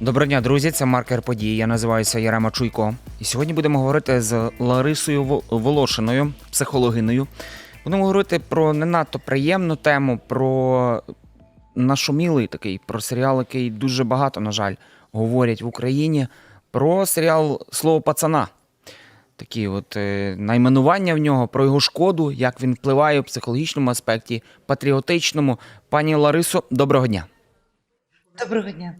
Доброго дня, друзі. Це маркер події. Я називаюся Ярема Чуйко. І сьогодні будемо говорити з Ларисою Во- Волошиною, психологиною. Будемо говорити про не надто приємну тему, про нашумілий такий, про серіал, який дуже багато, на жаль, говорять в Україні. Про серіал Слово пацана. Такі от е, найменування в нього, про його шкоду, як він впливає в психологічному аспекті, патріотичному. Пані Ларисо, доброго дня. Доброго дня.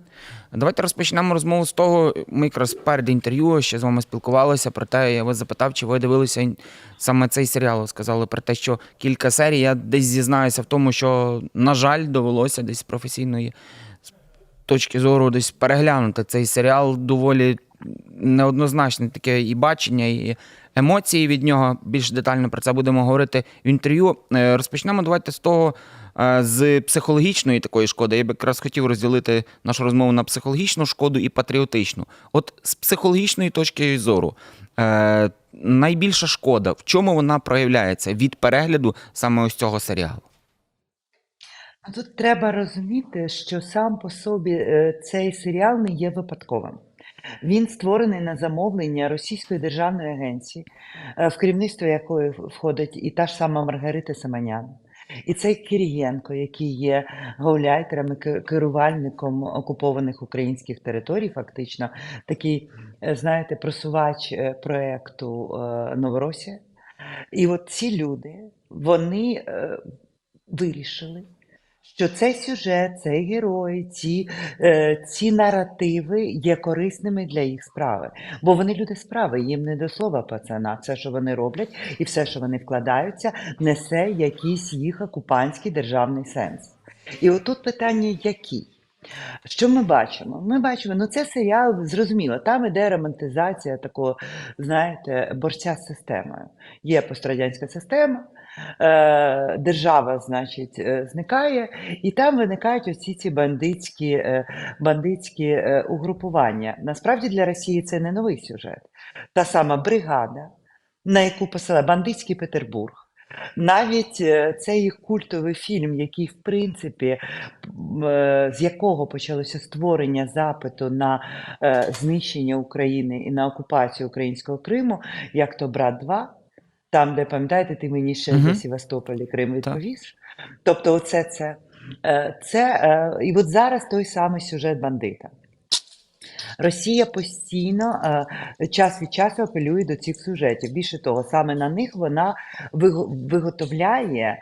Давайте розпочнемо розмову з того. Ми якраз перед інтерв'ю ще з вами спілкувалися про те, я вас запитав, чи ви дивилися саме цей серіал. Сказали про те, що кілька серій. Я десь зізнаюся в тому, що, на жаль, довелося десь з професійної точки зору десь переглянути цей серіал. Доволі неоднозначне таке і бачення, і емоції від нього. Більш детально про це будемо говорити в інтерв'ю. Е, Розпочнемо давайте з того. З психологічної такої шкоди я б якраз хотів розділити нашу розмову на психологічну шкоду і патріотичну. От з психологічної точки зору, е, найбільша шкода, в чому вона проявляється від перегляду саме ось цього серіалу? Тут треба розуміти, що сам по собі е, цей серіал не є випадковим. Він створений на замовлення Російської державної агенції, е, в керівництво якої входить і та ж сама Маргарита Семенян. І цей Кирієнко, який є гауляйтером керувальником окупованих українських територій, фактично, такий, е, знаєте, просувач е, проекту е, Новоросія. І от ці люди, вони вирішили, що цей сюжет, цей герой, ці, е, ці наративи є корисними для їх справи. Бо вони люди справи, їм не до слова пацана. Все, що вони роблять, і все, що вони вкладаються, несе якийсь їх окупантський державний сенс. І отут питання який? Що ми бачимо? Ми бачимо, ну це серіал, зрозуміло, там іде романтизація такого, знаєте, борця з системою. Є пострадянська система, держава, значить, е, зникає, і там виникають оці ці бандитські, е, бандитські е, угрупування. Насправді для Росії це не новий сюжет. Та сама бригада, на яку посила бандитський Петербург. Навіть е, цей їх культовий фільм, який, в принципі, е, з якого почалося створення запиту на е, знищення України і на окупацію українського Криму, як то брат 2, там, де пам'ятаєте, ти мені ще Мгм. за Севастополь і Крим відповіш. Тобто, оце це. Е, це е, і от зараз той самий сюжет бандита. Росія постійно е, час від часу апелює до цих сюжетів. Більше того, саме на них вона виготовляє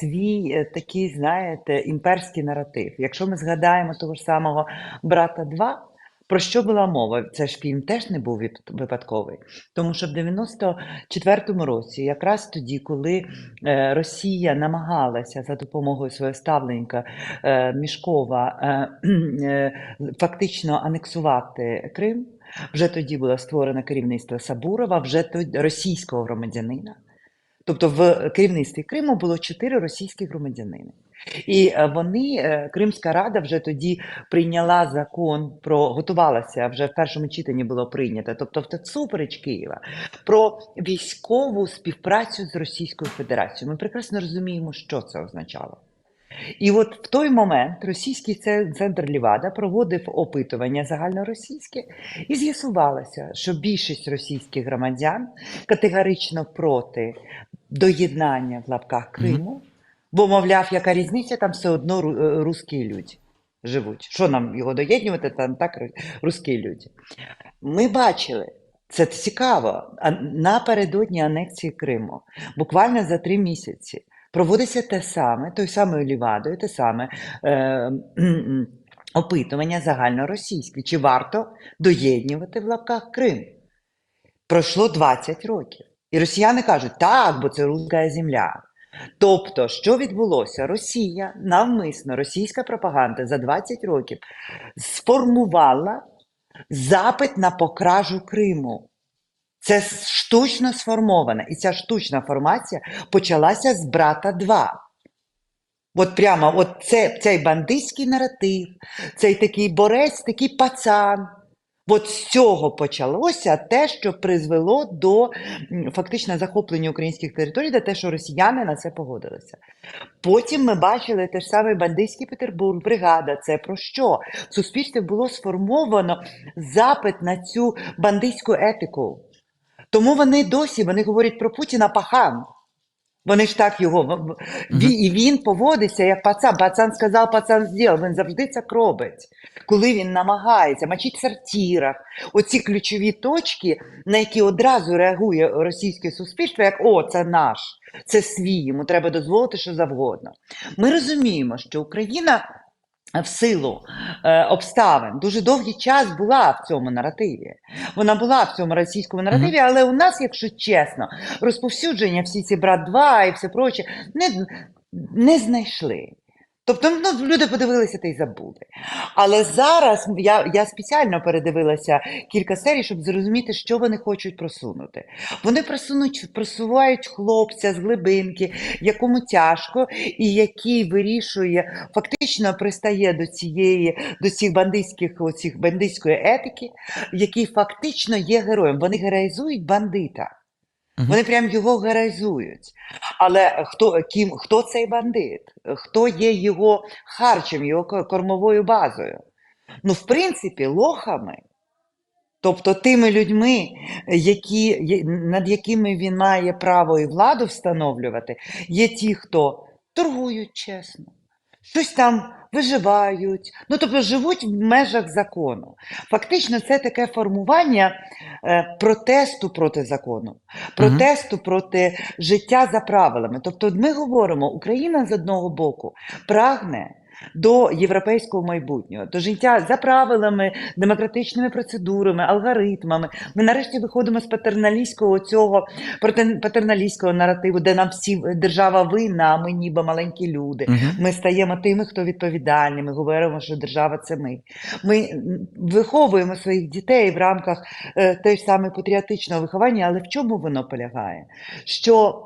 свій такий, знаєте, імперський наратив. Якщо ми згадаємо того ж самого брата 2, про що була мова? Це ж фільм теж не був випадковий, тому що в 94-му році, якраз тоді, коли е, Росія намагалася за допомогою свого ставленника е, Мішкова е, фактично анексувати Крим, вже тоді було створено керівництво Сабурова, вже тоді російського громадянина. Тобто в керівництві Криму було чотири російські громадянини. І е, вони, е, Кримська рада вже тоді прийняла закон про готувалася, вже в першому читанні було прийнято, тобто в супереч Києва, про військову співпрацю з Російською Федерацією. Ми прекрасно розуміємо, що це означало. І от в той момент російський центр Лівада проводив опитування загальноросійське, і з'ясувалося, що більшість російських громадян категорично проти доєднання в лапках Криму, бо, мовляв, яка різниця, там все одно е, русські люди живуть. Що нам його доєднувати, там так русські люди. Ми бачили. Це цікаво. Напередодні анексії Криму, буквально за три місяці, проводиться те саме, той самою Лівадою, те саме е, опитування загальноросійське. Чи варто доєднювати в лапках Крим? Пройшло 20 років. І росіяни кажуть, так, бо це руська земля. Тобто, що відбулося? Росія навмисно, російська пропаганда за 20 років сформувала запит на покражу Криму. Це штучно сформована. І ця штучна формація почалася з брата 2. От прямо от це, цей бандитський наратив, цей такий борець, такий пацан. От з цього почалося те, що призвело до фактично захоплення українських територій, та те, що росіяни на це погодилися. Потім ми бачили те ж саме бандитський Петербург, бригада. Це про що? В суспільстві було сформовано запит на цю бандитську етику. Тому вони досі вони говорять про Путіна пахан. Вони ж так його. І він поводиться як пацан. Пацан сказав, пацан зробив. Він завжди це робить. Коли він намагається мочить в сортірах. оці ключові точки, на які одразу реагує російське суспільство, як о, це наш, це свій, йому треба дозволити що завгодно. Ми розуміємо, що Україна. В силу е, обставин дуже довгий час була в цьому наративі. Вона була в цьому російському наративі, але у нас, якщо чесно, розповсюдження всі ці брат 2 і все проче не, не знайшли. Тобто ну, люди подивилися та й забули. Але зараз я, я спеціально передивилася кілька серій, щоб зрозуміти, що вони хочуть просунути. Вони просунуть, просувають хлопця з глибинки, якому тяжко, і який вирішує, фактично пристає до цієї, до цих бандитських, оцих бандитської етики, який фактично є героєм. Вони героїзують бандита. Вони прям його героїзують. Але хто, ким, хто цей бандит? Хто є його харчем, його кормовою базою? Ну, в принципі, лохами. Тобто тими людьми, які, над якими він має право і владу встановлювати, є ті, хто торгують чесно, щось там виживають, ну тобто живуть в межах закону. Фактично, це таке формування е, протесту проти закону, протесту проти життя за правилами. Тобто, ми говоримо, Україна з одного боку прагне. До європейського майбутнього, до життя за правилами, демократичними процедурами, алгоритмами. Ми нарешті виходимо з патерналістського цього патерналістського наративу, де нам всі держава винна, а ми ніби маленькі люди. Мгм. Ми стаємо тими, хто відповідальний. Ми говоримо, що держава це ми. Ми виховуємо своїх дітей в рамках е, теж саме патріотичного виховання, але в чому воно полягає? Що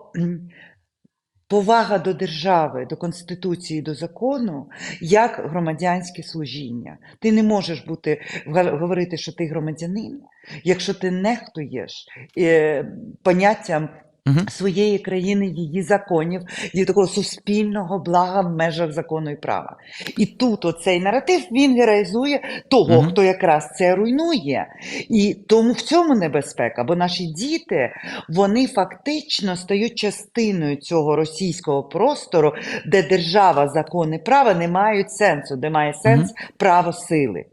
повага до держави, до конституції, до закону як громадянське служіння. Ти не можеш бути говорити, що ти громадянин, якщо ти нехтуєш е, поняттям Мгм. своєї країни, її законів, її такого суспільного блага в межах закону і права. І тут оцей наратив він героїзує того, Мгм. хто якраз це руйнує. І тому в цьому небезпека, бо наші діти вони фактично стають частиною цього російського простору, де держава, закони, права не мають сенсу, де має сенс право сили.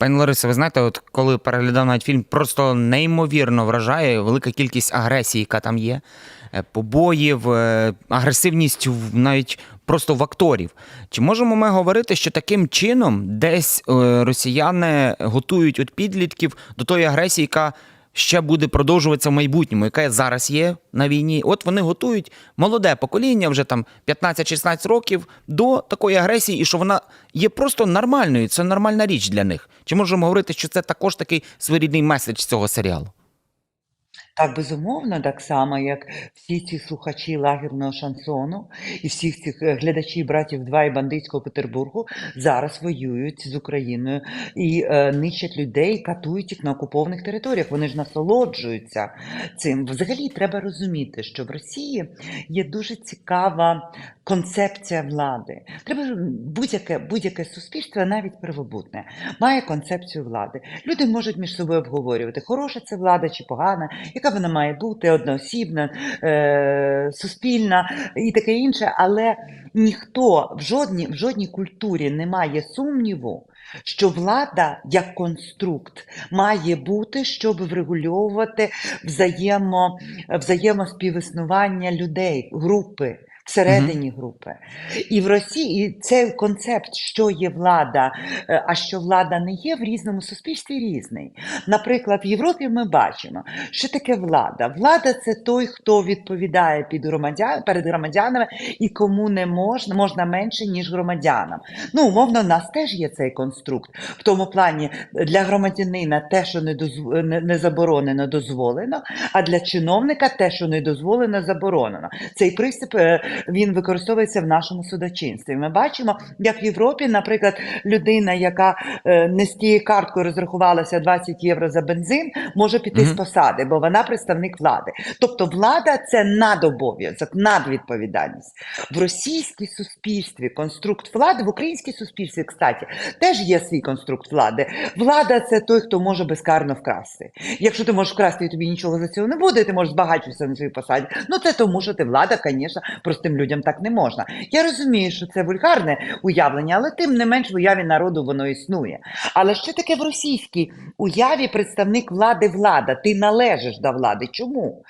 Пані Ларисе, ви знаєте, от коли переглядав навіть фільм, просто неймовірно вражає велика кількість агресії, яка там є, е, побоїв, е, агресивність навіть просто в акторів. Чи можемо ми говорити, що таким чином десь е, росіяни готують от підлітків до тої агресії, яка ще буде продовжуватися в майбутньому, яка зараз є на війні? От вони готують молоде покоління, вже там 15-16 років, до такої агресії, і що вона є просто нормальною, це нормальна річ для них. Чи можемо говорити, що це також такий своєрідний меседж цього серіалу? Так, безумовно, так само, як всі ці слухачі лагерного шансону і всіх цих е, глядачів братів два і бандитського Петербургу зараз воюють з Україною і е, нищать людей, катують їх на окупованих територіях. Вони ж насолоджуються цим. Взагалі треба розуміти, що в Росії є дуже цікава концепція влади. Треба будь-яке будь-яке суспільство, навіть первобутне, має концепцію влади. Люди можуть між собою обговорювати, хороша це влада чи погана, яка вона має бути, одноосібна, е, суспільна і таке інше. Але ніхто в жодній, в жодній культурі не має сумніву, що влада як конструкт має бути, щоб врегульовувати взаємо, взаємоспівіснування людей, групи. Всередині групи. І в Росії і цей концепт, що є влада, е, а що влада не є, в різному суспільстві різний. Наприклад, в Європі ми бачимо, що таке влада. Влада це той, хто відповідає під громадян, перед громадянами і кому не можна, можна менше, ніж громадянам. Ну, умовно, в нас теж є цей конструкт. В тому плані для громадянина те, що не, дозв... не, не заборонено, дозволено, а для чиновника те, що не дозволено, заборонено. Цей принцип е, він використовується в нашому судочинстві. Ми бачимо, як в Європі, наприклад, людина, яка е, не з тією карткою розрахувалася 20 євро за бензин, може піти з посади, бо вона представник влади. Тобто влада це надобов'язок, надвідповідальність. В російській суспільстві конструкт влади, в українській суспільстві, кстати, теж є свій конструкт влади. Влада це той, хто може безкарно вкрасти. Якщо ти можеш вкрасти і тобі нічого за цього не буде, ти можеш збагачитися на своїй посаді. Ну це тому, що ти влада, звісно, простим людям так не можна. Я розумію, що це вульгарне уявлення, але тим не менш в уяві народу воно існує. Але що таке в російській уяві представник влади влада? Ти належиш до влади. Чому?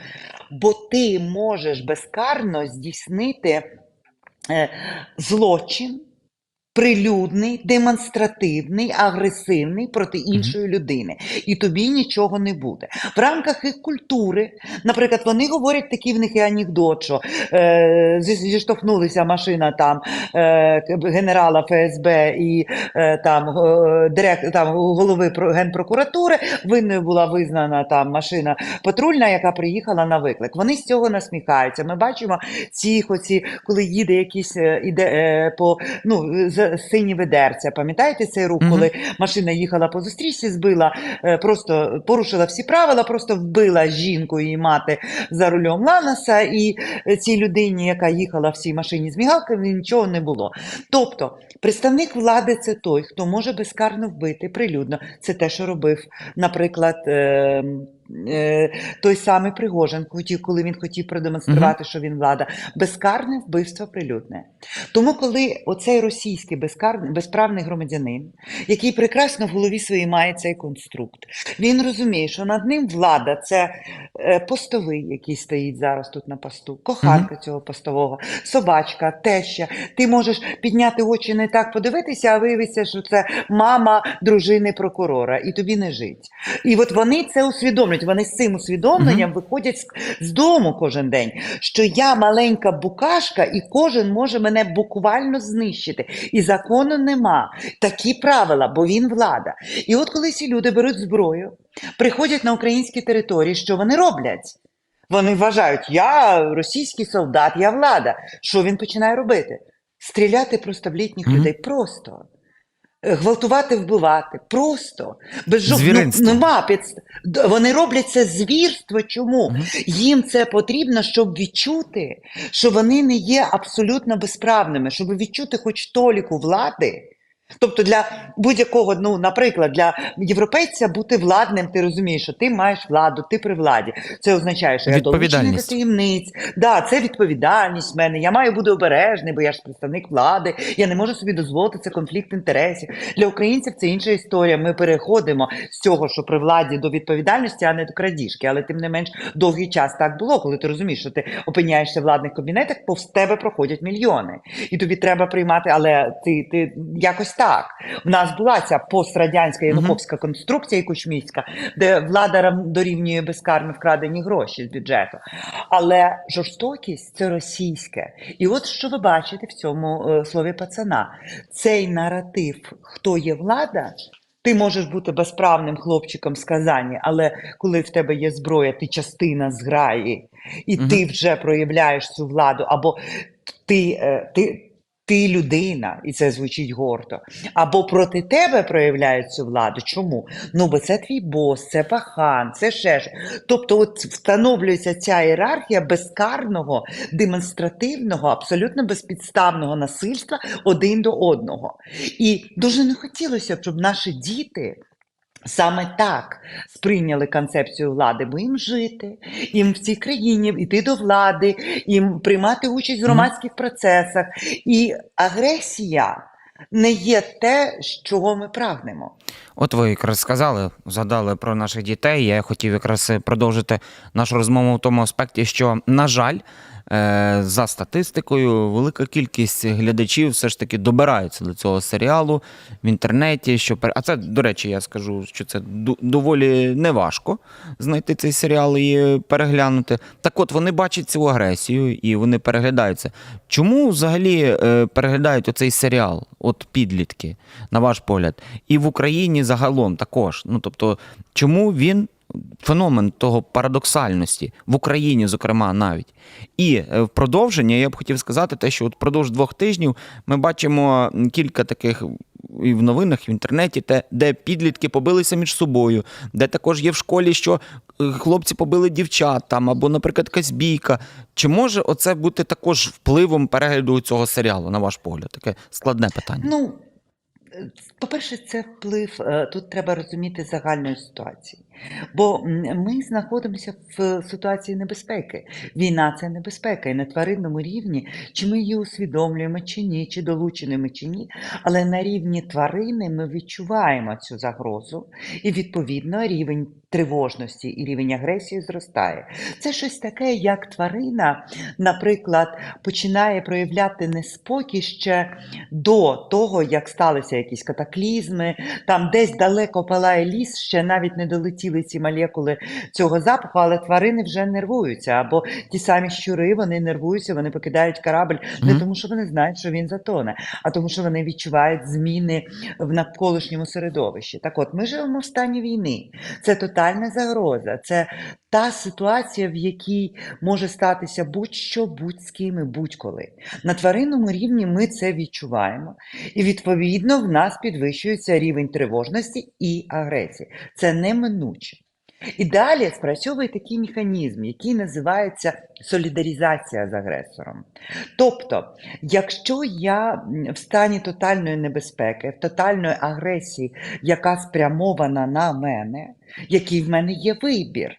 Бо ти можеш безкарно здійснити е, злочин. Прилюдний, демонстративний, агресивний проти іншої людини, і тобі нічого не буде. В рамках їх культури, наприклад, вони говорять такий в них і анекдот, що е, зіштовхнулися машина там е, генерала ФСБ і е, там, е, директ, там голови про- генпрокуратури. Винною була визнана там машина патрульна, яка приїхала на виклик. Вони з цього насміхаються. Ми бачимо ці оці, коли їде якийсь е, іде е, по ну з- сині ведерця. Пам'ятаєте цей рух, коли машина їхала по зустрічці, збила, е, просто порушила всі правила, просто вбила жінку і мати за рулем Ланоса, і е, цій людині, яка їхала в цій машині з мігалками, нічого не було. Тобто, представник влади це той, хто може безкарно вбити прилюдно. Це те, що робив, наприклад. Е, той самий Пригожин, коли він хотів продемонструвати, що він влада, безкарне вбивство прилюдне. Тому, коли оцей російський безкарний, безправний громадянин, який прекрасно в голові своїй має цей конструкт, він розуміє, що над ним влада це е, постовий, який стоїть зараз тут на посту, коханка цього постового, собачка, теща. Ти можеш підняти очі не так подивитися, а виявиться, що це мама дружини прокурора, і тобі не жить. І от вони це усвідомлюють. Вони з цим усвідомленням виходять з, з дому кожен день, що я маленька букашка, і кожен може мене буквально знищити. І закону нема. Такі правила, бо він влада. І от коли ці люди беруть зброю, приходять на українські території, що вони роблять? Вони вважають, я російський солдат, я влада. Що він починає робити? Стріляти просто в літніх Мгм. людей. Просто. Гвалтувати, вбивати, просто без жодного Звіринство. нема підст... Вони роблять це звірство. Чому? угу. Їм це потрібно, щоб відчути, що вони не є абсолютно безправними, щоб відчути хоч толіку влади. Тобто для будь-якого, ну, наприклад, для європейця бути владним, ти розумієш, що ти маєш владу, ти при владі. Це означає, що я долучений до таємниць. Да, це відповідальність в мене. Я маю бути обережний, бо я ж представник влади. Я не можу собі дозволити це конфлікт інтересів. Для українців це інша історія. Ми переходимо з цього, що при владі до відповідальності, а не до крадіжки. Але тим не менш довгий час так було, коли ти розумієш, що ти опиняєшся в владних кабінетах, повз тебе проходять мільйони, і тобі треба приймати. Але ти, ти якось так. В нас була ця пострадянська януковська конструкція і кучмівська, де влада дорівнює безкарно вкрадені гроші з бюджету. Але жорстокість це російське. І от що ви бачите в цьому е, слові пацана: цей наратив, хто є влада. Ти можеш бути безправним хлопчиком з Казані, але коли в тебе є зброя, ти частина зграї, і Мгм. ти вже проявляєш цю владу, або ти, е, ти, ти людина, і це звучить гордо, або проти тебе проявляють цю владу. Чому? Ну, бо це твій бос, це пахан, це ще ж. Тобто, от встановлюється ця ієрархія безкарного, демонстративного, абсолютно безпідставного насильства один до одного. І дуже не хотілося б, щоб наші діти. Саме так сприйняли концепцію влади, бо їм жити, їм в цій країні йти до влади, їм приймати участь в громадських процесах. І агресія не є те, чого ми прагнемо. От ви якраз сказали, згадали про наших дітей. Я хотів якраз продовжити нашу розмову в тому аспекті, що, на жаль, за статистикою, велика кількість глядачів все ж таки добираються до цього серіалу в інтернеті. Що а це, до речі, я скажу, що це доволі неважко знайти цей серіал і переглянути. Так от вони бачать цю агресію і вони переглядаються. Чому взагалі е, переглядають оцей серіал? От підлітки, на ваш погляд, і в Україні загалом також. Ну тобто, чому він феномен того парадоксальності в Україні, зокрема, навіть. І е, в продовження я б хотів сказати те, що впродовж двох тижнів ми бачимо кілька таких. І в новинах, і в інтернеті, те, де підлітки побилися між собою, де також є в школі, що е, хлопці побили дівчат там, або, наприклад, якась бійка. Чи може оце бути також впливом перегляду цього серіалу, на ваш погляд? Таке складне питання. Ну, е, по-перше, це вплив, тут треба розуміти загальної ситуації. Бо ми знаходимося в ситуації небезпеки. Війна це небезпека. І на тваринному рівні, чи ми її усвідомлюємо, чи ні, чи долучені ми, чи ні. Але на рівні тварини ми відчуваємо цю загрозу, і відповідно рівень тривожності і рівень агресії зростає. Це щось таке, як тварина, наприклад, починає проявляти неспокій ще до того, як сталися якісь катаклізми, там десь далеко палає ліс, ще навіть не долетіли ці молекули цього запаху, але тварини вже нервуються. Або ті самі щури, вони нервуються, вони покидають корабль не тому, що вони знають, що він затоне, а тому, що вони відчувають зміни в навколишньому середовищі. Так от, ми живемо в стані війни. Це тотальна загроза. Це та ситуація, в якій може статися будь-що, будь-з ким і будь-коли. На тваринному рівні ми це відчуваємо, і відповідно в нас підвищується рівень тривожності і агресії. Це неминуче. І далі спрацьовує такий механізм, який називається солідарізація з агресором. Тобто, якщо я в стані тотальної небезпеки, тотальної агресії, яка спрямована на мене, який в мене є вибір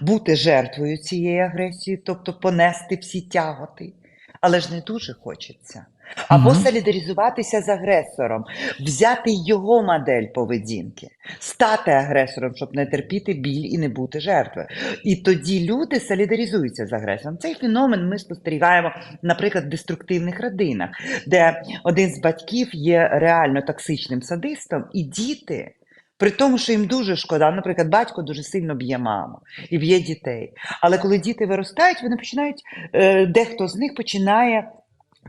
бути жертвою цієї агресії, тобто понести всі тяготи, але ж не дуже хочеться. Або солідаризуватися з агресором, взяти його модель поведінки, стати агресором, щоб не терпіти біль і не бути жертвою. І тоді люди солідаризуються з агресором. Цей феномен ми спостерігаємо, наприклад, в деструктивних родинах, де один з батьків є реально токсичним садистом, і діти. При тому, що їм дуже шкода, наприклад, батько дуже сильно б'є маму і б'є дітей. Але коли діти виростають, вони починають, е, дехто з них починає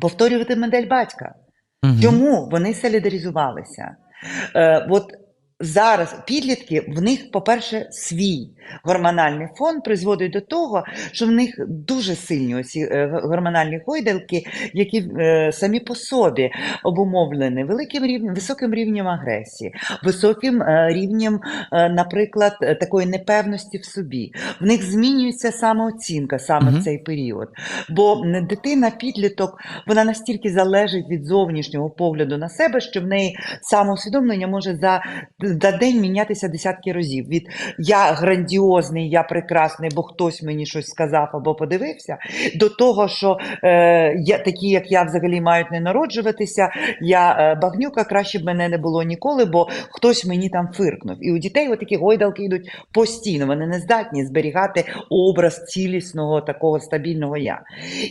повторювати модель батька. Угу. Чому вони солідаризувалися? Е, от зараз підлітки, в них, по-перше, свій гормональний фон призводить до того, що в них дуже сильні оці е, гормональні гойдалки, які е, самі по собі обумовлені великим рівнем, високим рівнем агресії, високим е, рівнем, е, наприклад, такої непевності в собі. В них змінюється самооцінка саме в цей період. Бо дитина, підліток, вона настільки залежить від зовнішнього погляду на себе, що в неї самоусвідомлення може за, за день мінятися десятки разів. Від я грандіозний, я прекрасний, бо хтось мені щось сказав або подивився, до того, що е, я, такі, як я, взагалі мають не народжуватися. Я е, багнюка, краще б мене не було ніколи, бо хтось мені там фиркнув. І у дітей отакі гойдалки йдуть постійно. Вони не здатні зберігати образ цілісного такого стабільного я.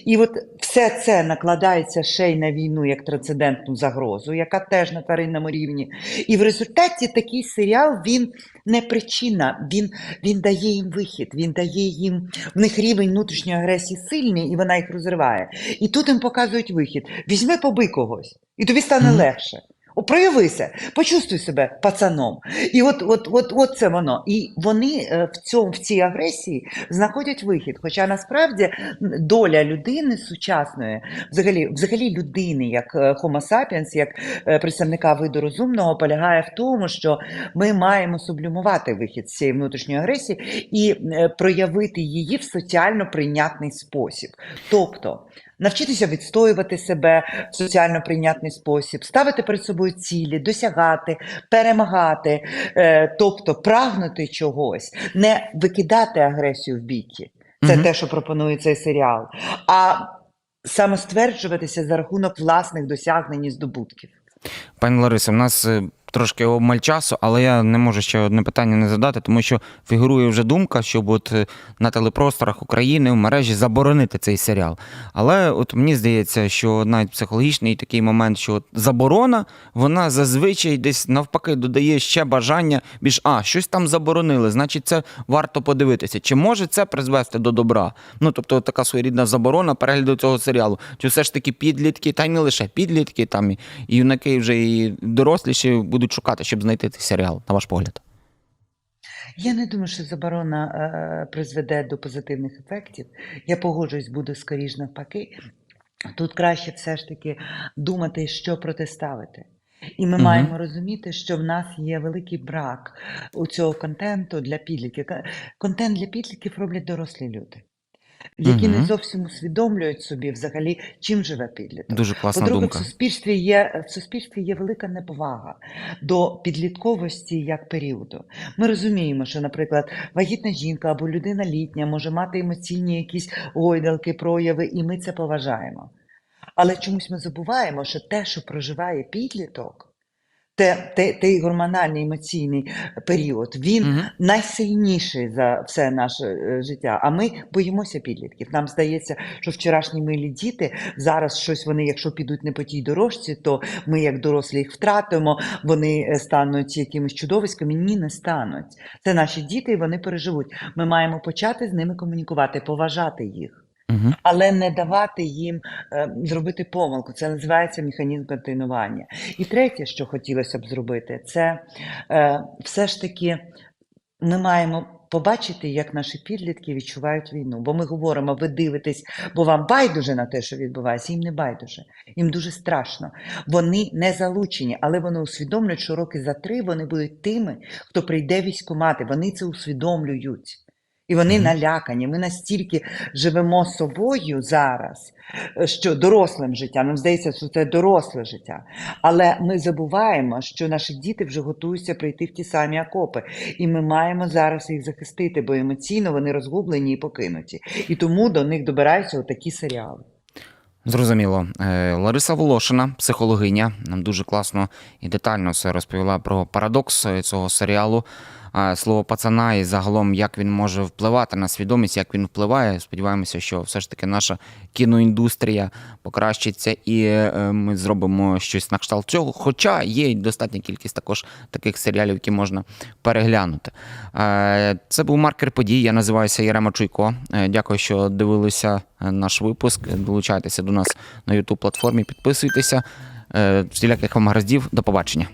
І от все це накладається ще й на війну як трансцендентну загрозу, яка теж на тваринному рівні. І в результаті такий серіал він не причина, він, він дає їм вихід, він дає їм в них рівень внутрішньої агресії сильний, і вона їх розриває. І тут їм показують вихід: візьми побий когось, і тобі стане легше. Проявися, почувствуй себе пацаном. І от, от, от, от це воно. І вони е, в цьому в цій агресії знаходять вихід. Хоча насправді доля людини сучасної, взагалі, взагалі людини, як е, Homo sapiens, як е, представника виду розумного, полягає в тому, що ми маємо сублімувати вихід з цієї внутрішньої агресії і проявити її в соціально прийнятний спосіб. Тобто. Навчитися відстоювати себе в соціально прийнятний спосіб, ставити перед собою цілі, досягати, перемагати, е, тобто прагнути чогось, не викидати агресію в біки. Це Мгм. те, що пропонує цей серіал, а самостверджуватися за рахунок власних досягнень і здобутків. Пані Лариса, в нас е, трошки обмаль часу, але я не можу ще одне питання не задати, тому що фігурує вже думка, щоб от е, на телепросторах України в мережі заборонити цей серіал. Але от мені здається, що навіть психологічний такий момент, що от заборона, вона зазвичай десь навпаки додає ще бажання більш а щось там заборонили, значить, це варто подивитися. Чи може це призвести до добра? Ну тобто, така своєрідна заборона перегляду цього серіалу. Чи все ж таки підлітки, та й не лише підлітки, там і юнаки вже і доросліші будуть шукати, щоб знайти цей серіал, на ваш погляд? Я не думаю, що заборона е, призведе до позитивних ефектів. Я погоджуюсь, буде скоріш навпаки. Тут краще все ж таки думати, що протиставити. І ми Мгм. маємо розуміти, що в нас є великий брак у цього контенту для підлітків. Контент для підлітків роблять дорослі люди, які не зовсім усвідомлюють собі взагалі, чим живе підліток. Дуже класна По-друге, думка. в суспільстві є в суспільстві є велика неповага до підлітковості як періоду. Ми розуміємо, що, наприклад, вагітна жінка або людина літня може мати емоційні якісь гойдалки, прояви, і ми це поважаємо. Але чомусь ми забуваємо, що те, що проживає підліток, те, те, той гормональний емоційний період, він Мгм. найсильніший за все наше е, життя. А ми боїмося підлітків. Нам здається, що вчорашні милі діти зараз щось вони, якщо підуть не по тій дорожці, то ми, як дорослі, їх втратимо. Вони е, стануть якимись чудовиськами. Ні, не стануть. Це наші діти, і вони переживуть. Ми маємо почати з ними комунікувати, поважати їх. Мгм. Але не давати їм е, зробити помилку. Це називається механізм континування. І третє, що хотілося б зробити, це е, все ж таки ми маємо побачити, як наші підлітки відчувають війну. Бо ми говоримо, ви дивитесь, бо вам байдуже на те, що відбувається. Їм не байдуже. Їм дуже страшно. Вони не залучені, але вони усвідомлюють, що роки за три вони будуть тими, хто прийде військомати. Вони це усвідомлюють. І вони Мгм. налякані. Ми настільки живемо собою зараз, е, що дорослим життям, нам здається, що це доросле життя. Але ми забуваємо, що наші діти вже готуються прийти в ті самі окопи. І ми маємо зараз їх захистити, бо емоційно вони розгублені і покинуті. І тому до них добираються отакі серіали. Зрозуміло. Е, Лариса Волошина, психологиня, нам дуже класно і детально все розповіла про парадокс е, цього серіалу. Слово пацана і загалом, як він може впливати на свідомість, як він впливає. Сподіваємося, що все ж таки наша кіноіндустрія покращиться і е, ми зробимо щось на кшталт цього. Хоча є достатня кількість також таких серіалів, які можна переглянути. Е, Це був маркер подій. Я називаюся Єрема Чуйко. Е, Дякую, що дивилися наш випуск. Долучайтеся до нас на youtube платформі, підписуйтеся. Всіляких вам гараздів. До побачення.